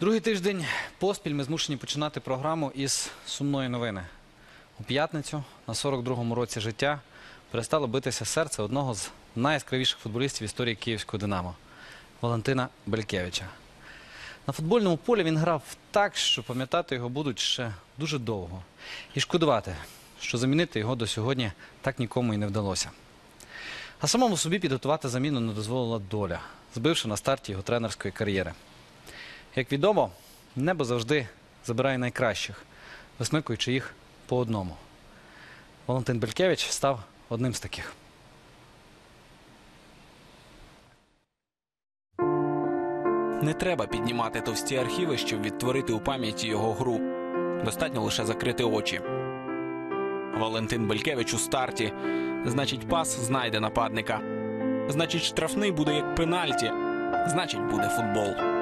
Другий тиждень поспіль ми змушені починати програму із сумної новини. У п'ятницю на 42-му році життя перестало битися серце одного з найяскравіших футболістів історії київського Динамо Валентина Белькевича. На футбольному полі він грав так, що пам'ятати його будуть ще дуже довго. І шкодувати, що замінити його до сьогодні так нікому і не вдалося. А самому собі підготувати заміну не дозволила доля, збивши на старті його тренерської кар'єри. Як відомо, небо завжди забирає найкращих, висмикуючи їх по одному. Валентин Белькевич став одним з таких. Не треба піднімати товсті архіви, щоб відтворити у пам'яті його гру. Достатньо лише закрити очі. Валентин Белькевич у старті. Значить, пас знайде нападника. Значить, штрафний буде як пенальті. Значить, буде футбол.